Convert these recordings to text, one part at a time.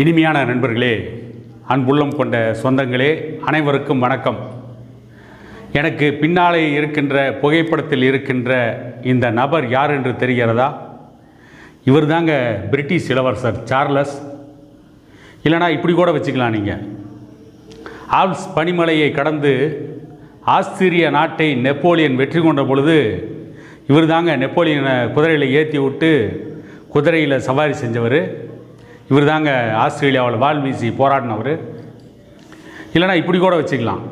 இனிமையான நண்பர்களே அன்புள்ளம் கொண்ட சொந்தங்களே அனைவருக்கும் வணக்கம். எனக்கு பின்னாலே இருக்கின்ற புகைப்படத்தில் இருக்கின்ற இந்த நபர் யார் என்று தெரிகிறதா? இவர் தாங்க பிரிட்டிஷ் இளவரசர் சார்லஸ். இல்லைனா இப்படி கூட வச்சுக்கலாம் நீங்கள் ஆல்ப்ஸ் பனிமலையை கடந்து ஆஸ்திரிய நாட்டை நெப்போலியன் வெற்றி கொண்ட பொழுது இவர் தாங்க நெப்போலியனை குதிரையில் ஏற்றி விட்டு குதிரையில் சவாரி செஞ்சவர். இவர் தாங்க ஆஸ்திரேலியாவில் வால் வீசி போராடினவர். இல்லைனா இப்படி கூட வச்சுக்கலாம்.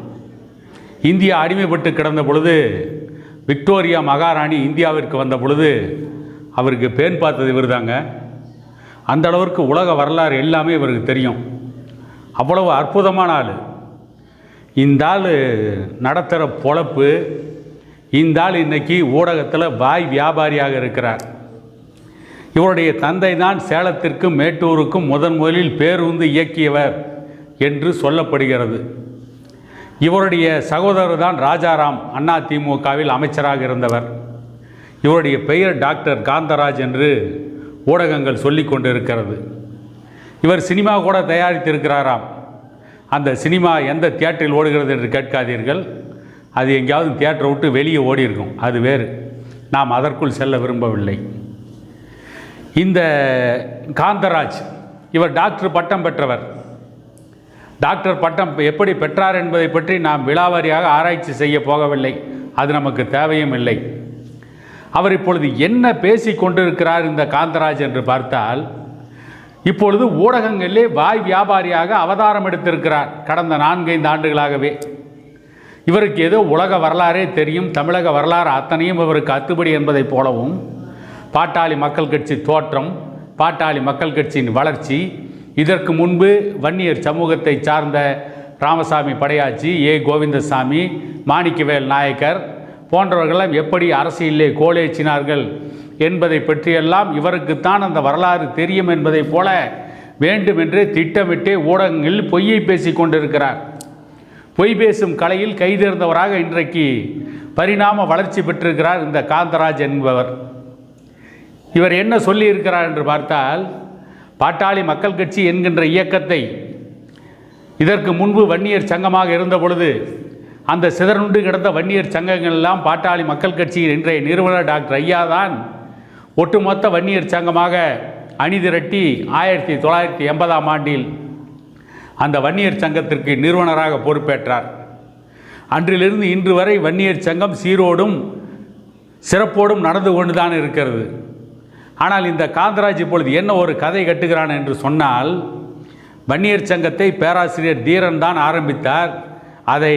இந்தியா அடிமைப்பட்டு கிடந்த பொழுது விக்டோரியா மகாராணி இந்தியாவிற்கு வந்த பொழுது அவருக்கு பேன் பார்த்தது இவர் தாங்க அந்த அளவிற்கு உலக வரலாறு எல்லாமே இவருக்கு தெரியும். அவ்வளவு அற்புதமான ஆள். இந்த ஆள் நடத்துகிற பொழப்பு இந்த ஆள் இன்னைக்கு ஊடகத்தில் வாய் வியாபாரியாக இருக்கிறார். இவருடைய தந்தை தான் சேலத்திற்கும் மேட்டூருக்கும் முதன் முதலில் பேருந்து இயக்கியவர் என்று சொல்லப்படுகிறது. இவருடைய சகோதரர் தான் ராஜாராம் அண்ணா திமுகவில் அமைச்சராக இருந்தவர். இவருடைய பெயர் டாக்டர் காந்தராஜ் என்று ஊடகங்கள் சொல்லி கொண்டிருக்கிறது. இவர் சினிமா கூட தயாரித்திருக்கிறாராம். அந்த சினிமா எந்த தியேட்டரில் ஓடுகிறது என்று கேட்காதீர்கள். அது எங்கேயாவது தியேட்டரை விட்டு வெளியே ஓடி இருக்கும் அது வேறு. நாம் அதற்குள் செல்ல விரும்பவில்லை. இந்த காந்தராஜ் இவர் டாக்டர் பட்டம் பெற்றவர். டாக்டர் பட்டம் எப்படி பெற்றார் என்பதை பற்றி நாம் விழாவாரியாக ஆராய்ச்சி செய்ய போகவில்லை. அது நமக்கு தேவையும் இல்லை. அவர் இப்பொழுது என்ன பேசி கொண்டிருக்கிறார் இந்த காந்தராஜ் என்று பார்த்தால் இப்பொழுது ஊடகங்களிலே வாய் வியாபாரியாக அவதாரம் எடுத்திருக்கிறார் கடந்த நான்கைந்து ஆண்டுகளாகவே. இவருக்கு ஏதோ உலக வரலாறே தெரியும் தமிழக வரலாறு அத்தனையும் இவருக்கு அத்துப்படி என்பதைப் போலவும் பாட்டாளி மக்கள் கட்சி தோற்றம் பாட்டாளி மக்கள் கட்சியின் வளர்ச்சி இதற்கு முன்பு வன்னியர் சமூகத்தை சார்ந்த ராமசாமி படையாச்சி ஏ கோவிந்தசாமி மாணிக்கவேல் நாயக்கர் போன்றவர்களெல்லாம் எப்படி அரசியலே கோலேச்சினார்கள் என்பதை பற்றியெல்லாம் இவருக்குத்தான் அந்த வரலாறு தெரியும் என்பதைப் போல வேண்டுமென்றே திட்டமிட்டே ஊடகங்களில் பொய்யை பேசி கொண்டிருக்கிறார். பொய் பேசும் கலையில் கைதேர்ந்தவராக இன்றைக்கு பரிணாம வளர்ச்சி பெற்றிருக்கிறார் இந்த காந்தராஜ் என்பவர். இவர் என்ன சொல்லியிருக்கிறார் என்று பார்த்தால் பாட்டாளி மக்கள் கட்சி என்கின்ற இயக்கத்தை இதற்கு முன்பு வன்னியர் சங்கமாக இருந்த பொழுது அந்த சிதறுண்டு கிடந்த வன்னியர் சங்கங்கள் எல்லாம் பாட்டாளி மக்கள் கட்சியின் இன்றைய நிறுவனர் டாக்டர் ஐயா தான் ஒட்டுமொத்த வன்னியர் சங்கமாக அணிதிரட்டி ஆயிரத்தி தொள்ளாயிரத்தி எண்பதாம் ஆண்டில் அந்த வன்னியர் சங்கத்திற்கு நிறுவனராக பொறுப்பேற்றார். அன்றிலிருந்து இன்று வரை வன்னியர் சங்கம் சீரோடும் சிறப்போடும் நடந்து கொண்டுதான் இருக்கிறது. ஆனால் இந்த காந்தராஜ் இப்பொழுது என்ன ஒரு கதை கட்டுகிறான் என்று சொன்னால் வன்னியர் சங்கத்தை பேராசிரியர் தீரன் தான் ஆரம்பித்தார். அதை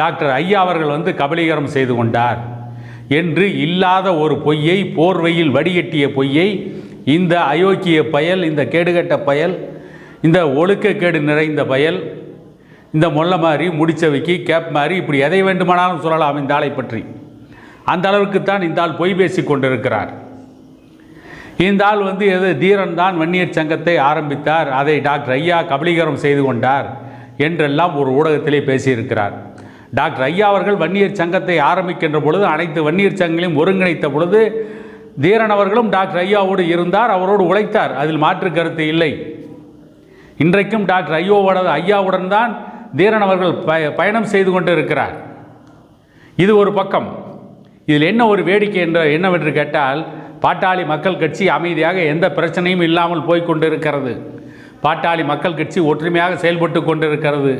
டாக்டர் ஐயா அவர்கள் வந்து கபலீகரம் செய்து கொண்டார். என்று இல்லாத ஒரு பொய்யை போர்வையில் வடிகட்டிய பொய்யை இந்த அயோக்கிய பயல் இந்த கேடுகட்ட பயல் இந்த ஒழுக்கக்கேடு நிறைந்த பயல் இந்த மொல்ல மாதிரி முடிச்சவைக்கு கேப் மாதிரி இப்படி எதை வேண்டுமானாலும் சொல்லலாம் இந்த ஆளை பற்றி. அந்த அளவுக்குத்தான் இந்த ஆள் பொய் பேசி கொண்டிருக்கிறார். இந்த ஆள் வந்து எது? தீரன் தான் வன்னியர் சங்கத்தை ஆரம்பித்தார். அதை டாக்டர் ஐயா கபலீகரம் செய்து கொண்டார் என்றெல்லாம் ஒரு ஊடகத்திலே பேசியிருக்கிறார். டாக்டர் ஐயா அவர்கள் வன்னியர் சங்கத்தை ஆரம்பிக்கின்ற பொழுது அனைத்து வன்னியர் சங்கங்களையும் ஒருங்கிணைத்த பொழுது தீரன் அவர்களும் டாக்டர் ஐயாவோடு இருந்தார் அவரோடு உழைத்தார். அதில் மாற்று கருத்து இல்லை. இன்றைக்கும் டாக்டர் ஐயோவோட ஐயாவுடன் தான் தீரன் அவர்கள் பய பயணம் செய்து கொண்டு இருக்கிறார் இது ஒரு பக்கம். இதில் என்ன ஒரு வேடிக்கை என்ற என்னவென்று கேட்டால் பாட்டாளி மக்கள் கட்சி அமைதியாக எந்த பிரச்சனையும் இல்லாமல் போய் கொண்டிருக்கிறது. பாட்டாளி மக்கள் கட்சி ஒற்றுமையாக செயல்பட்டு கொண்டிருக்கிறது.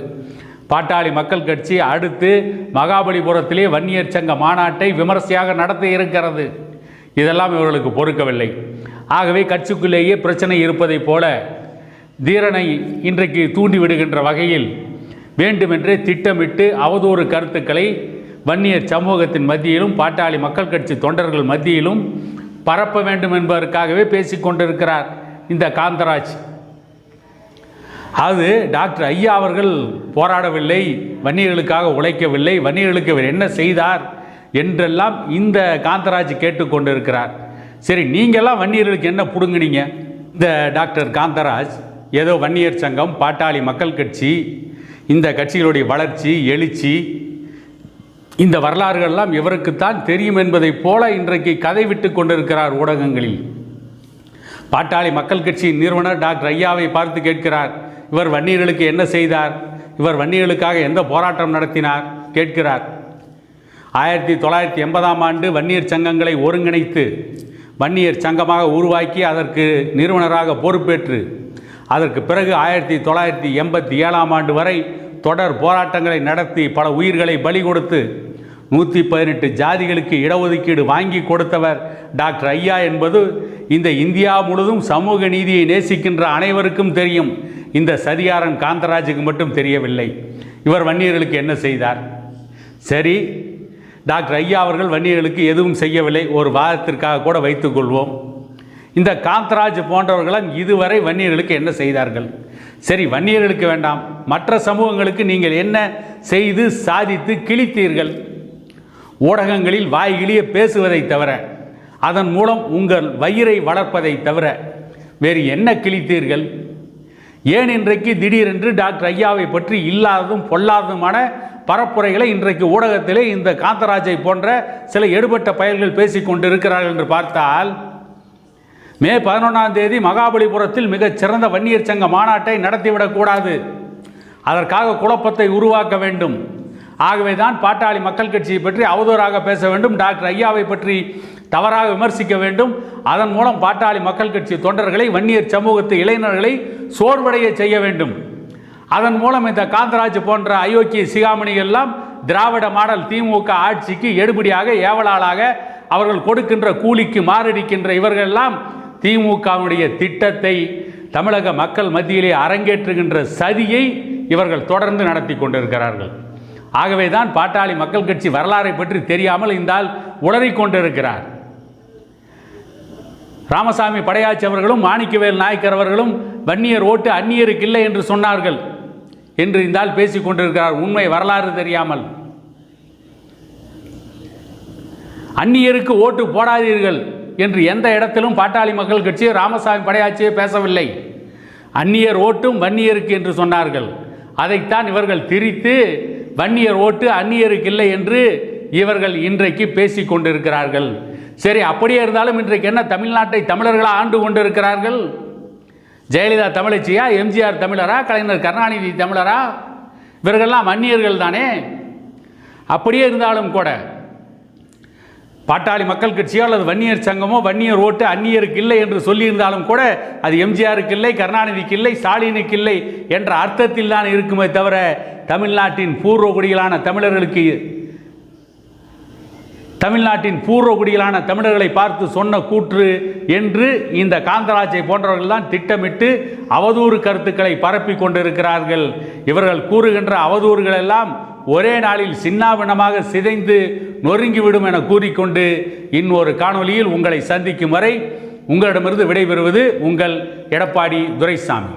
பாட்டாளி மக்கள் கட்சி அடுத்து மகாபலிபுரத்திலே வன்னியர் சங்க மாநாட்டை விமர்சையாக நடத்த இருக்கிறது. இதெல்லாம் இவர்களுக்கு பொறுக்கவில்லை. ஆகவே கட்சிக்குள்ளேயே பிரச்சனை இருப்பதைப் போல தீரனை இன்றைக்கு தூண்டி விடுகின்ற வகையில் வேண்டுமென்றே திட்டமிட்டு அவதூறு கருத்துக்களை வன்னியர் சமூகத்தின் மத்தியிலும் பாட்டாளி மக்கள் கட்சி தொண்டர்கள் மத்தியிலும் பரப்ப வேண்டும் என்பதற்காகவே பேசிக்கொண்டிருக்கிறார் இந்த காந்தராஜ். அது டாக்டர் ஐயா அவர்கள் போராடவில்லை வன்னியர்களுக்காக உழைக்கவில்லை வன்னியர்களுக்கு இவர் என்ன செய்தார் என்றெல்லாம் இந்த காந்தராஜ் கேட்டுக்கொண்டிருக்கிறார் சரி நீங்கள்லாம் வன்னியர்களுக்கு என்ன பிடுங்கினீங்க? இந்த டாக்டர் காந்தராஜ் ஏதோ வன்னியர் சங்கம் பாட்டாளி மக்கள் கட்சி இந்த கட்சிகளுடைய வளர்ச்சி எழுச்சி இந்த வரலாறுகள்லாம் இவருக்குத்தான் தெரியும் என்பதைப் போல இன்றைக்கு கதை விட்டு கொண்டிருக்கிறார் ஊடகங்களில். பாட்டாளி மக்கள் கட்சியின் நிறுவனர் டாக்டர் ஐயாவை பார்த்து கேட்கிறார் இவர் வன்னியர்களுக்கு என்ன செய்தார்? இவர் வன்னியர்களுக்காக எந்த போராட்டம் நடத்தினார்? கேட்கிறார். ஆயிரத்தி தொள்ளாயிரத்தி எண்பதாம் ஆண்டு வன்னியர் சங்கங்களை ஒருங்கிணைத்து வன்னியர் சங்கமாக உருவாக்கி அதற்கு நிறுவனராக பொறுப்பேற்று அதற்கு பிறகு ஆயிரத்தி தொள்ளாயிரத்தி எண்பத்தி ஏழாம் ஆண்டு வரை தொடர் போராட்டங்களை நடத்தி பல உயிர்களை பலி கொடுத்து நூற்றி பதினெட்டு ஜாதிகளுக்கு இடஒதுக்கீடு வாங்கி கொடுத்தவர் டாக்டர் ஐயா என்பது இந்த இந்தியா முழுதும் சமூக நீதியை நேசிக்கின்ற அனைவருக்கும் தெரியும். இந்த சதிகாரன் காந்தராஜுக்கு மட்டும் தெரியவில்லை. இவர் வன்னியர்களுக்கு என்ன செய்தார்? சரி டாக்டர் ஐயா அவர்கள் வன்னியர்களுக்கு எதுவும் செய்யவில்லை. ஒரு வாதத்திற்காக கூட வைத்துக்கொள்வோம் இந்த காந்தராஜ் போன்றவர்களும் இதுவரை வன்னியர்களுக்கு என்ன செய்தார்கள்? சரி வன்னியர்களுக்கு வேண்டாம். மற்ற சமூகங்களுக்கு நீங்கள் என்ன செய்து சாதித்து கிழித்தீர்கள்? ஊடகங்களில் வாய்கிளிய பேசுவதை தவிர அதன் மூலம் உங்கள் வயிறை வளர்ப்பதை தவிர வேறு என்ன கிழித்தீர்கள்? ஏன் இன்றைக்கு திடீரென்று டாக்டர் ஐயாவை பற்றி இல்லாததும் பொல்லாததுமான பரப்புரைகளை இன்றைக்கு ஊடகத்திலே இந்த காந்தராஜை போன்ற சில எடுபட்ட பயல்கள் பேசிக்கொண்டு இருக்கிறார்கள் என்று பார்த்தால் மே பதினொன்றாம் தேதி மகாபலிபுரத்தில் மிகச் சிறந்த வன்னியர் சங்க மாநாட்டை நடத்திவிடக்கூடாது அதற்காக குழப்பத்தை உருவாக்க வேண்டும். ஆகவே தான் பாட்டாளி மக்கள் கட்சியை பற்றி அவதூறாக பேச வேண்டும். டாக்டர் ஐயாவை பற்றி தவறாக விமர்சிக்க வேண்டும். அதன் மூலம் பாட்டாளி மக்கள் கட்சி தொண்டர்களை வன்னியர் சமூகத்து இளைஞர்களை சோர்வடைய செய்ய வேண்டும். அதன் மூலம் இந்த காந்தராஜ் போன்ற அயோக்கிய சிகாமணிகள் எல்லாம் திராவிட மாடல் திமுக ஆட்சிக்கு எடுபடியாக ஏவலாளாக அவர்கள் கொடுக்கின்ற கூலிக்கு மாரடிக்கின்ற இவர்கள் திமுகவினுடைய திட்டத்தை தமிழக மக்கள் மத்தியிலே அரங்கேற்றுகின்ற சதியை இவர்கள் தொடர்ந்து நடத்தி கொண்டிருக்கிறார்கள். ஆகவே தான் பாட்டாளி மக்கள் கட்சி வரலாறை பற்றி தெரியாமல் இந்த ஆள் உளறிக் கொண்டிருக்கிறார். ராமசாமி படையாச்சி அவர்களும் மாணிக்கவேல் நாயக்கர் அவர்களும் வன்னியர் ஓட்டு அந்நியருக்கு இல்லை என்று சொன்னார்கள். என்று இந்த பேசிக் கொண்டிருக்கிறார். உண்மை வரலாறு தெரியாமல். அந்நியருக்கு ஓட்டு போடாதீர்கள். என்று எந்த இடத்திலும் பாட்டாளி மக்கள் கட்சி ராமசாமி படையாட்சியை பேசவில்லை. அந்நியர் ஓட்டும் வன்னியருக்கு என்று சொன்னார்கள். அதைத்தான் இவர்கள் திரித்து வன்னியர் ஓட்டு அந்நியருக்கு இல்லை என்று இவர்கள் இன்றைக்கு பேசி கொண்டிருக்கிறார்கள். சரி அப்படியே இருந்தாலும் இன்றைக்கு என்ன தமிழ்நாட்டை தமிழர்களாக ஆண்டு கொண்டிருக்கிறார்கள்? ஜெயலலிதா தமிழச்சியா எம்ஜிஆர் தமிழரா கலைஞர் கருணாநிதி தமிழரா? இவர்கள்லாம் அந்நியர்கள் தானே? அப்படியே இருந்தாலும் கூட பாட்டாளி மக்கள் கட்சியோ அல்லது வன்னியர் சங்கமோ வன்னியர் ஓட்டு அந்நியருக்கு இல்லை என்று சொல்லியிருந்தாலும் கூட அது எம்ஜிஆருக்கு இல்லை கருணாநிதிக்கு இல்லை ஸ்டாலினுக்கு இல்லை என்ற அர்த்தத்தில் தான் இருக்குமே தவிர தமிழ்நாட்டின் பூர்வ குடிகளான தமிழர்களுக்கு தமிழ்நாட்டின் பூர்வ குடிகளான தமிழர்களை பார்த்து சொன்ன கூற்று என்று இந்த காந்தராஜை போன்றவர்கள் தான் திட்டமிட்டு அவதூறு கருத்துக்களை பரப்பி கொண்டிருக்கிறார்கள். இவர்கள் கூறுகின்ற அவதூறுகள் எல்லாம் ஒரே நாளில் சின்னாவினமாக சிதைந்து நொறுங்கிவிடும் என கூறிக்கொண்டு இன்னொரு காணொலியில் உங்களை சந்திக்கும் வரை உங்களிடமிருந்து விடைபெறுவது உங்கள் எடப்பாடி துரைசாமி.